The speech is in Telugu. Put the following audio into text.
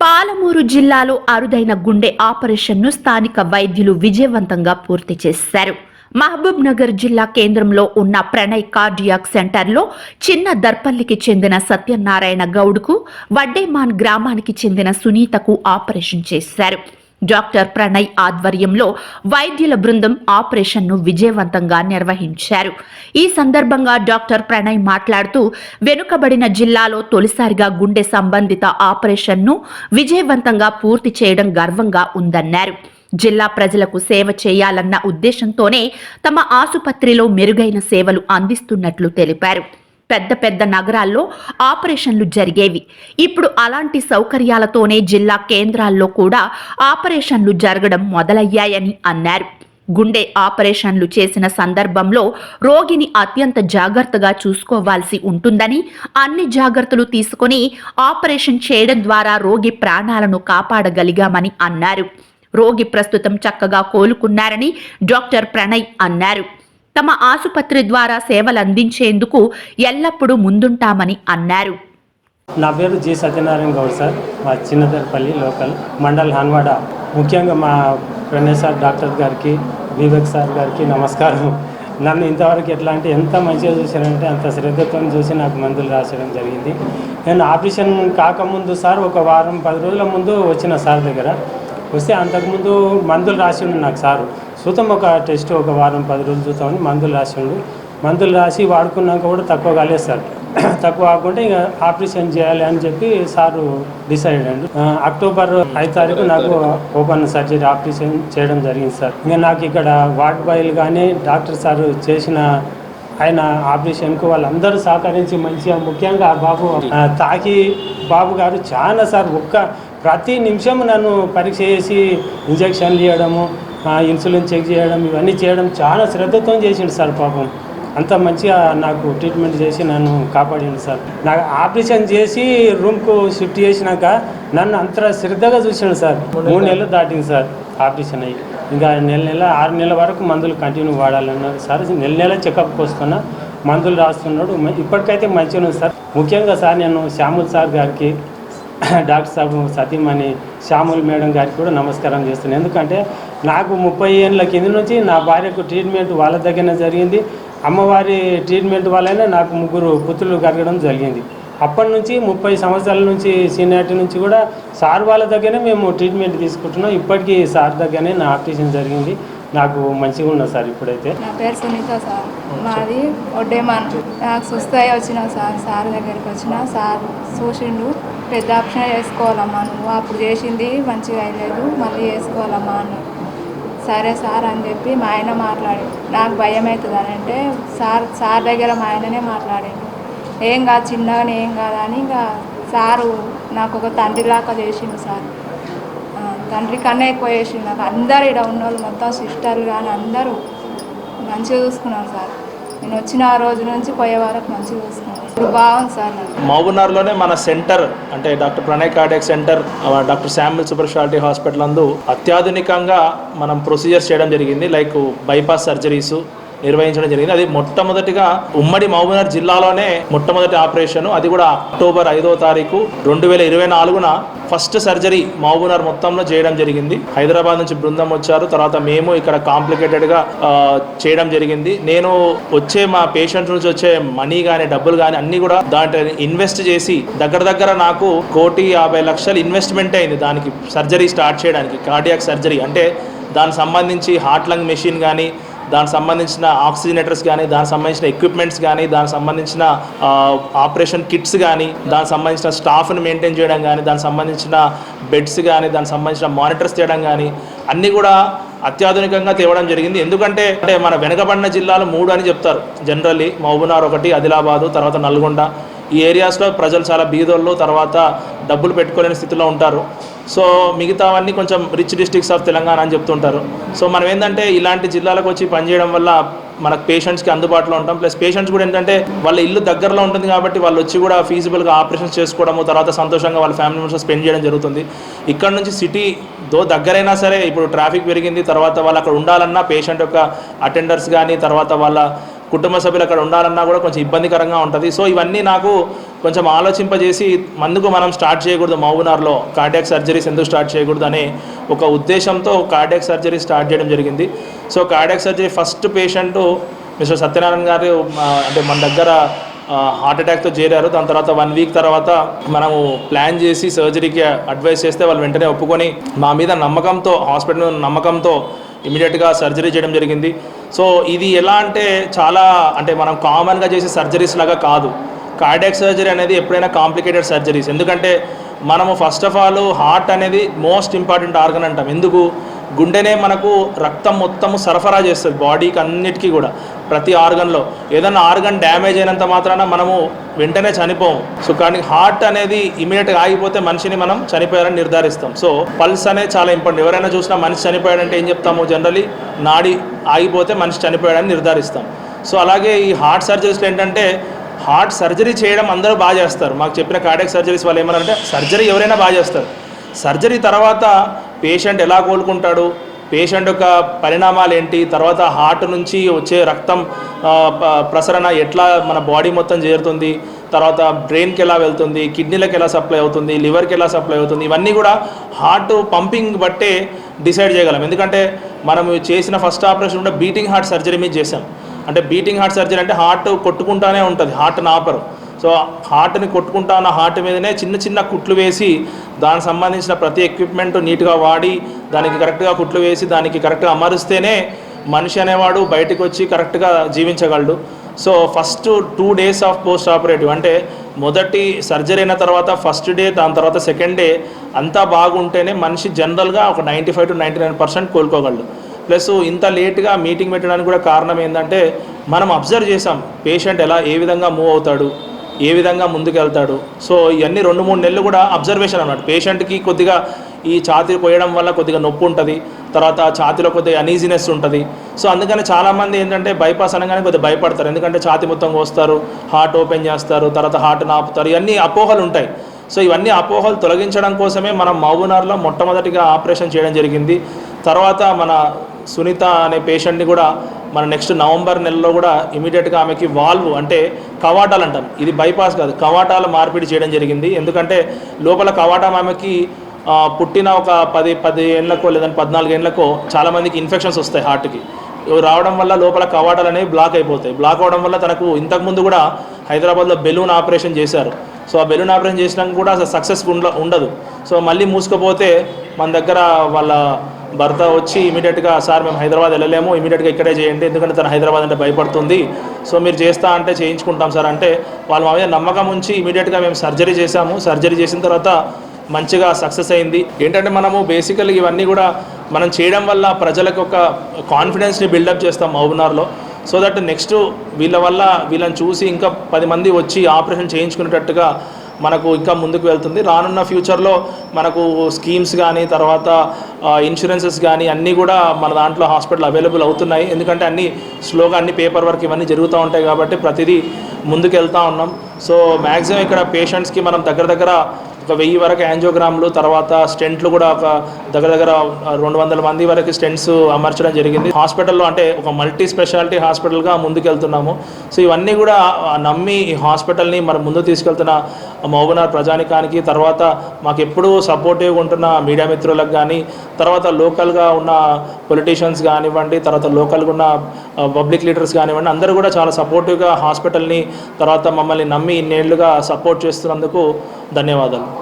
పాలమూరు జిల్లాలో అరుదైన గుండె ఆపరేషన్ను స్థానిక వైద్యులు విజయవంతంగా పూర్తి చేశారు. మహబూబ్ నగర్ జిల్లా కేంద్రంలో ఉన్న ప్రణయ్ కార్డియాక్ సెంటర్లో చిన్న దర్పల్లికి చెందిన సత్యనారాయణ గౌడ్కు వడ్డేమాన్ గ్రామానికి చెందిన సునీతకు ఆపరేషన్ చేశారు. డాక్టర్ ప్రణయ్ ఆధ్వర్యంలో వైద్యుల బృందం ఆపరేషన్ను విజయవంతంగా నిర్వహించారు. ఈ సందర్భంగా డాక్టర్ ప్రణయ్ మాట్లాడుతూ వెనుకబడిన జిల్లాలో తొలిసారిగా గుండె సంబంధిత ఆపరేషన్ను విజయవంతంగా పూర్తి చేయడం గర్వంగా ఉందన్నారు. జిల్లా ప్రజలకు సేవ చేయాలన్న ఉద్దేశంతోనే తమ ఆసుపత్రిలో మెరుగైన సేవలు అందిస్తున్నట్లు తెలిపారు. పెద్ద పెద్ద నగరాల్లో ఆపరేషన్లు జరిగేవి. ఇప్పుడు అలాంటి సౌకర్యాలతోనే జిల్లా కేంద్రాల్లో కూడా ఆపరేషన్లు జరగడం మొదలయ్యాయని అన్నారు. గుండె ఆపరేషన్లు చేసిన సందర్భంలో రోగిని అత్యంత జాగ్రత్తగా చూసుకోవాల్సి ఉంటుందని అన్ని జాగ్రత్తలు తీసుకొని ఆపరేషన్ చేయడం ద్వారా రోగి ప్రాణాలను కాపాడగలిగామని అన్నారు. రోగి ప్రస్తుతం చక్కగా కోలుకున్నారని డాక్టర్ ప్రణయ్ అన్నారు. తమ ఆసుపత్రి ద్వారా సేవలు అందించేందుకు ఎల్లప్పుడూ ముందుంటామని అన్నారు. నా పేరు జి సత్యనారాయణ గౌడ్ సార్. మా చిన్నదర్పల్లి లోకల్ మండల్ హన్వాడ. ముఖ్యంగా మా ప్రణయ్ సార్ డాక్టర్ గారికి వివేక్ సార్ గారికి నమస్కారం. నన్ను ఇంతవరకు ఎట్లా అంటే ఎంత మంచిగా చూశారంటే అంత శ్రద్ధతో చూసి నాకు మందులు రాసడం జరిగింది. నేను ఆపరేషన్ కాకముందు సార్ ఒక వారం పది రోజుల ముందు వచ్చిన సార్ దగ్గర. వస్తే అంతకుముందు మందులు రాసి నాకు సారు. చూద్దాం ఒక టెస్ట్ ఒక వారం పది రోజులు చూద్దామని మందులు రాసిండు. మందులు రాసి వాడుకున్నాక కూడా తక్కువ కాలేదు సార్ తక్కువ కాకుండా ఇక ఆపరేషన్ చేయాలి అని చెప్పి సారు డిసైడ్ ఆ, అక్టోబర్ ఐదు తారీఖు నాకు ఓపెన్ సర్జరీ ఆపరేషన్ చేయడం జరిగింది సార్. ఇంకా నాకు ఇక్కడ వార్డ్ బాయ్లు కానీ డాక్టర్ సార్ చేసిన ఆయన ఆపరేషన్కు వాళ్ళందరూ సహకరించి మంచిగా ముఖ్యంగా ఆ బాబు తాకి బాబు గారు చాలా సార్ ఒక్క ప్రతి నిమిషం నన్ను పరీక్ష చేసి ఇంజక్షన్లు ఇవ్వడము ఇన్సులిన్ చెక్ చేయడం ఇవన్నీ చేయడం చాలా శ్రద్ధతో చేసిండు సార్ పాపం. అంత మంచిగా నాకు ట్రీట్మెంట్ చేసి నన్ను కాపాడిండు సార్. నాకు ఆపరేషన్ చేసి రూమ్కు షిఫ్ట్ చేసినాక నన్ను అంత శ్రద్ధగా చూసాడు సార్. మూడు నెలలు దాటింది సార్ ఆపరేషన్ అయ్యి. ఇంకా నెల నెల ఆరు నెలల వరకు మందులు కంటిన్యూ వాడాలన్నారు సార్. నెల నెల చెకప్కి వస్తున్నా మందులు రాస్తున్నాడు. ఇప్పటికైతే మంచిగా ఉంది సార్. ముఖ్యంగా సార్ నేను శ్యాముల్ సార్ గారికి డాక్టర్ సాబు సతీమణి శ్యాముల్ మేడం గారికి కూడా నమస్కారం చేస్తున్నాను. ఎందుకంటే నాకు ముప్పై ఏళ్ళ కింద నుంచి నా భార్యకు ట్రీట్మెంట్ వాళ్ళ దగ్గరనే జరిగింది. అమ్మవారి ట్రీట్మెంట్ వల్లనే నాకు ముగ్గురు పుత్రులు కలగడం జరిగింది. అప్పటి నుంచి ముప్పై సంవత్సరాల నుంచి సీనియారిటీ నుంచి కూడా సార్ వాళ్ళ దగ్గరనే మేము ట్రీట్మెంట్ తీసుకుంటున్నాం. ఇప్పటికీ సార్ దగ్గరనే నా ఆపరేషన్ జరిగింది. నాకు మంచిగా ఉన్నది సార్ ఇప్పుడైతే. నా పేరు సునీత సార్. మాది ఒడ్డేమాన్ నాకు సుస్థాయి వచ్చిన సార్ సార్ దగ్గరికి వచ్చిన సార్ చూసిండు పెద్ద ఆప్షన్ వేసుకోవాలమ్మా నువ్వు. అప్పుడు చేసింది మంచిగా అయ్యలేదు మళ్ళీ చేసుకోవాలమ్మా అని. సరే సార్ అని చెప్పి మా ఆయన మాట్లాడి నాకు భయం అవుతుంది అని అంటే సార్ సార్ దగ్గర మా ఆయననే మాట్లాడాడు. ఏం కాదు చిన్నగానే ఏం కాదని ఇంకా సారు నాకు ఒక తండ్రిలాగా చేసిండు సార్. తండ్రి కన్నా ఎక్కువ చేసిండు నాకు. అందరు ఇక్కడ ఉన్న వాళ్ళు మొత్తం సిస్టర్లు కానీ అందరూ మంచిగా చూసుకున్నారు సార్. నేను వచ్చిన ఆ రోజు నుంచి పోయే వరకు మంచిగా చూసుకున్నాను. ఇప్పుడు బాగుంది సార్ మహబూబ్నగర్లోనే మన సెంటర్ అంటే doctor Pranay cardiac centre doctor Samuel super speciality hospital నందు అత్యాధునికంగా మనం ప్రొసీజర్స్ చేయడం జరిగింది లైక్ బైపాస్ సర్జరీస్ నిర్వహించడం జరిగింది. అది మొట్టమొదటిగా ఉమ్మడి మహబూబ్నగర్ జిల్లాలోనే మొట్టమొదటి ఆపరేషన్. అది కూడా అక్టోబర్ ఐదో తారీఖు రెండు వేల ఇరవై నాలుగున ఫస్ట్ సర్జరీ మహబూబ్నగర్ మొత్తంలో చేయడం జరిగింది. హైదరాబాద్ నుంచి బృందం వచ్చారు. తర్వాత మేము ఇక్కడ కాంప్లికేటెడ్గా చేయడం జరిగింది. నేను వచ్చే మా పేషెంట్స్ నుంచి వచ్చే మనీ కానీ డబ్బులు కానీ అన్ని కూడా దాంట్లో ఇన్వెస్ట్ చేసి దగ్గర దగ్గర నాకు కోటి యాభై లక్షలు ఇన్వెస్ట్మెంట్ అయింది దానికి. సర్జరీ స్టార్ట్ చేయడానికి కార్డియాక్ సర్జరీ. అంటే దానికి సంబంధించి హార్ట్ లంగ్ మెషిన్ కానీ దానికి సంబంధించిన ఆక్సిజనేటర్స్ కానీ దానికి సంబంధించిన ఎక్విప్మెంట్స్ కానీ దానికి సంబంధించిన ఆపరేషన్ కిట్స్ కానీ దానికి సంబంధించిన స్టాఫ్ని మెయింటైన్ చేయడం కానీ దానికి సంబంధించిన బెడ్స్ కానీ దానికి సంబంధించిన మానిటర్స్ చేయడం కానీ అన్నీ కూడా అత్యాధునికంగా తేవడం జరిగింది. ఎందుకంటే అంటే మన వెనకబడిన జిల్లాలు మూడు అని చెప్తారు. జనరల్లీ మహబూనార్ ఒకటి ఆదిలాబాదు తర్వాత నల్గొండ. ఈ ఏరియాస్లో ప్రజలు చాలా బీదోళ్ళు తర్వాత డబ్బులు పెట్టుకోలేని స్థితిలో ఉంటారు. సో మిగతావన్నీ కొంచెం రిచ్ డిస్ట్రిక్ట్స్ ఆఫ్ తెలంగాణ అని చెప్తుంటారు. సో మనం ఏంటంటే ఇలాంటి జిల్లాలకు వచ్చి పనిచేయడం వల్ల మనకు పేషెంట్స్కి అందుబాటులో ఉంటాం. ప్లస్ పేషెంట్స్ కూడా ఏంటంటే వాళ్ళ ఇల్లు దగ్గరలో ఉంటుంది కాబట్టి వాళ్ళు వచ్చి కూడా ఫీజిబుల్గా ఆపరేషన్స్ చేసుకోవడము తర్వాత సంతోషంగా వాళ్ళ ఫ్యామిలీ మెంబర్స్ స్పెండ్ చేయడం జరుగుతుంది. ఇక్కడ నుంచి సిటీ దో దగ్గరైనా సరే ఇప్పుడు ట్రాఫిక్ పెరిగింది తర్వాత వాళ్ళు అక్కడ ఉండాలన్నా పేషెంట్ యొక్క అటెండర్స్ కానీ తర్వాత వాళ్ళ కుటుంబ సభ్యులు అక్కడ ఉండాలన్నా కూడా కొంచెం ఇబ్బందికరంగా ఉంటుంది. సో ఇవన్నీ నాకు కొంచెం ఆలోచింపజేసి మందుకు మనం స్టార్ట్ చేయకూడదు మౌబునార్లో కార్డియాక్ సర్జరీస్ ఎందుకు స్టార్ట్ చేయకూడదు అనే ఒక ఉద్దేశంతో కార్డియాక్ సర్జరీ స్టార్ట్ చేయడం జరిగింది. So cardiac surgery first patient mister Satyanarayana గారు అంటే మన దగ్గర హార్ట్ అటాక్తో చేరారు. దాని తర్వాత వన్ వీక్ తర్వాత మనము ప్లాన్ చేసి సర్జరీకి అడ్వైస్ చేస్తే వాళ్ళు వెంటనే ఒప్పుకొని మా మీద నమ్మకంతో హాస్పిటల్ నమ్మకంతో ఇమీడియట్గా సర్జరీ చేయడం జరిగింది. సో ఇది ఎలా అంటే చాలా అంటే మనం కామన్గా చేసే సర్జరీస్ లాగా కాదు. కార్డియాక్ సర్జరీ అనేది ఎప్పుడైనా కాంప్లికేటెడ్ సర్జరీస్ ఎందుకంటే మనము ఫస్ట్ ఆఫ్ ఆల్ హార్ట్ అనేది మోస్ట్ ఇంపార్టెంట్ ఆర్గన్ అంటాం. ఎందుకు? గుండెనే మనకు రక్తం మొత్తము సరఫరా చేస్తుంది బాడీకి అన్నిటికీ కూడా. ప్రతి ఆర్గన్లో. ఏదైనా ఆర్గన్ డ్యామేజ్ అయినంత మాత్రాన మనము వెంటనే చనిపోము సో కానీ హార్ట్ అనేది ఇమీడియట్గా ఆగిపోతే మనిషిని మనం చనిపోయారని నిర్ధారిస్తాం. సో పల్స్ అనేది చాలా ఇంపార్టెంట్. ఎవరైనా చూసినా మనిషి చనిపోయాడంటే ఏం చెప్తాము? జనరలీ నాడి ఆగిపోతే మనిషి చనిపోయాడని నిర్ధారిస్తాం. సో అలాగే ఈ హార్ట్ సర్జరీస్లో ఏంటంటే హార్ట్ సర్జరీ చేయడం అందరూ బాగా చేస్తారు. మాకు చెప్పిన కార్డియాక్ సర్జరీస్ వాళ్ళు ఏమన్నారంటే సర్జరీ ఎవరైనా బాగా చేస్తారు. సర్జరీ తర్వాత పేషెంట్ ఎలా కోలుకుంటాడు? పేషెంట్ యొక్క పరిణామాలు ఏంటి? తర్వాత హార్ట్ నుంచి వచ్చే రక్తం ప్రసరణ ఎట్లా మన బాడీ మొత్తం చేరుతుంది? తర్వాత బ్రెయిన్కి ఎలా వెళ్తుంది? కిడ్నీలకు ఎలా సప్లై అవుతుంది? లివర్కి ఎలా సప్లై అవుతుంది? ఇవన్నీ కూడా హార్ట్ పంపింగ్ బట్టే డిసైడ్ చేయగలం. ఎందుకంటే మనం చేసిన ఫస్ట్ ఆపరేషన్ కూడా బీటింగ్ హార్ట్ సర్జరీ మీద చేసాం అంటే బీటింగ్ హార్ట్ సర్జరీ అంటే హార్ట్ కొట్టుకుంటానే ఉంటుంది. హార్ట్ నాపరు. సో హార్ట్ని కొట్టుకుంటా ఉన్న హార్ట్ మీదనే చిన్న చిన్న కుట్లు వేసి దానికి సంబంధించిన ప్రతి ఎక్విప్మెంట్ నీట్గా వాడి దానికి కరెక్ట్గా కుట్లు వేసి దానికి కరెక్ట్గా అమరుస్తేనే మనిషి అనేవాడు బయటకు వచ్చి కరెక్ట్గా జీవించగలడు. So first two days of post operative అంటే మొదటి సర్జరీ అయిన తర్వాత ఫస్ట్ డే దాని తర్వాత సెకండ్ డే అంతా బాగుంటేనే మనిషి జనరల్గా ఒక ninety five to ninety nine percent కోలుకోగలడు. Plus ఇంత లేట్గా మీటింగ్ పెట్టడానికి కూడా కారణం ఏంటంటే మనం అబ్జర్వ్ చేసాం పేషెంట్ ఎలా ఏ విధంగా మూవ్ అవుతాడు ఏ విధంగా ముందుకెళ్తాడు. సో ఇవన్నీ రెండు మూడు నెలలు కూడా అబ్జర్వేషన్ అన్నమాట పేషెంట్కి కొద్దిగా ఈ ఛాతీ పోయడం వల్ల కొద్దిగా నొప్పి ఉంటుంది. తర్వాత ఛాతీలో కొద్దిగా అనీజినెస్ ఉంటుంది. సో అందుకని చాలామంది ఏంటంటే బైపాస్ అనగానే కొద్దిగా భయపడతారు. ఎందుకంటే ఛాతీ మొత్తం కోస్తారు హార్ట్ ఓపెన్ చేస్తారు తర్వాత హార్ట్ నాపుతారు. ఇవన్నీ అపోహలు ఉంటాయి. సో ఇవన్నీ అపోహలు తొలగించడం కోసమే మనం మౌనార్లో మొట్టమొదటిగా ఆపరేషన్ చేయడం జరిగింది. తర్వాత మన సునీత అనే పేషెంట్ని కూడా మన నెక్స్ట్ నవంబర్ నెలలో కూడా ఇమీడియట్గా ఆమెకి వాల్వ్ అంటే కవాటాలు అంటాం. ఇది బైపాస్ కాదు కవాటాల మార్పిడి చేయడం జరిగింది. ఎందుకంటే లోపల కవాటం ఆమెకి పుట్టిన ఒక పది పది ఏళ్ళకో లేదంటే పద్నాలుగు ఏళ్ళకో చాలామందికి ఇన్ఫెక్షన్స్ వస్తాయి హార్ట్కి. రావడం వల్ల లోపల కవాటాలు అనేవి బ్లాక్ అయిపోతాయి. బ్లాక్ అవడం వల్ల తనకు ఇంతకుముందు కూడా హైదరాబాద్లో బెలూన్ ఆపరేషన్ చేశారు. సో ఆ బెలూన్ ఆపరేషన్ చేసినాక కూడా అసలు సక్సెస్ ఉండదు. సో మళ్ళీ మూసుకపోతే మన దగ్గర వాళ్ళ భర్త వచ్చి ఇమీడియట్గా సార్ మేము హైదరాబాద్ వెళ్ళలేము ఇమీడియట్గా ఇక్కడే చేయండి ఎందుకంటే తను హైదరాబాద్ అంటే భయపడుతుంది. సో మీరు చేస్తా అంటే చేయించుకుంటాం సార్. అంటే వాళ్ళు మా మీద నమ్మకం ఉంచి ఇమీడియట్గా మేము సర్జరీ చేశాము. సర్జరీ చేసిన తర్వాత మంచిగా సక్సెస్ అయింది. ఏంటంటే మనము బేసికల్ ఇవన్నీ కూడా మనం చేయడం వల్ల ప్రజలకు ఒక కాన్ఫిడెన్స్ని బిల్డప్ చేస్తాం మహబూబ్నగర్లో సో దట్ నెక్స్ట్ వీళ్ళ వల్ల వీళ్ళని చూసి ఇంకా పది మంది వచ్చి ఆపరేషన్ చేయించుకునేటట్టుగా మనకు ఇంకా ముందుకు వెళ్తుంది. రానున్న ఫ్యూచర్లో మనకు స్కీమ్స్ కానీ తర్వాత ఇన్సూరెన్సెస్ కానీ అన్నీ కూడా మన దాంట్లో హాస్పిటల్ అవైలబుల్ అవుతున్నాయి. ఎందుకంటే అన్నీ స్లోగా అన్ని పేపర్ వర్క్ ఇవన్నీ జరుగుతూ ఉంటాయి కాబట్టి ప్రతిదీ ముందుకు వెళ్తూ ఉన్నాం. సో మ్యాక్సిమం ఇక్కడ పేషెంట్స్కి మనం దగ్గర దగ్గర ఒక వెయ్యి వరకు యాంజియోగ్రామ్లు తర్వాత స్టెంట్లు కూడా ఒక దగ్గర దగ్గర రెండు వందల మంది వరకు స్టెంట్స్ అమర్చడం జరిగింది. హాస్పిటల్లో అంటే ఒక మల్టీ స్పెషాలిటీ హాస్పిటల్గా ముందుకెళ్తున్నాము. సో ఇవన్నీ కూడా నమ్మి ఈ హాస్పిటల్ని మరి ముందు తీసుకెళ్తున్న మహబూనార్ ప్రజానికానికి తర్వాత మాకు ఎప్పుడూ సపోర్టివ్గా ఉంటున్న మీడియా మిత్రులకు కానీ తర్వాత లోకల్గా ఉన్న పొలిటీషియన్స్ కానివ్వండి తర్వాత లోకల్గా ఉన్న పబ్లిక్ లీడర్స్ కానివ్వండి అందరూ కూడా చాలా సపోర్టివ్గా హాస్పిటల్ని తర్వాత మమ్మల్ని నమ్మి ఇన్నేళ్ళుగా సపోర్ట్ చేస్తున్నందుకు ధన్యవాదాలు.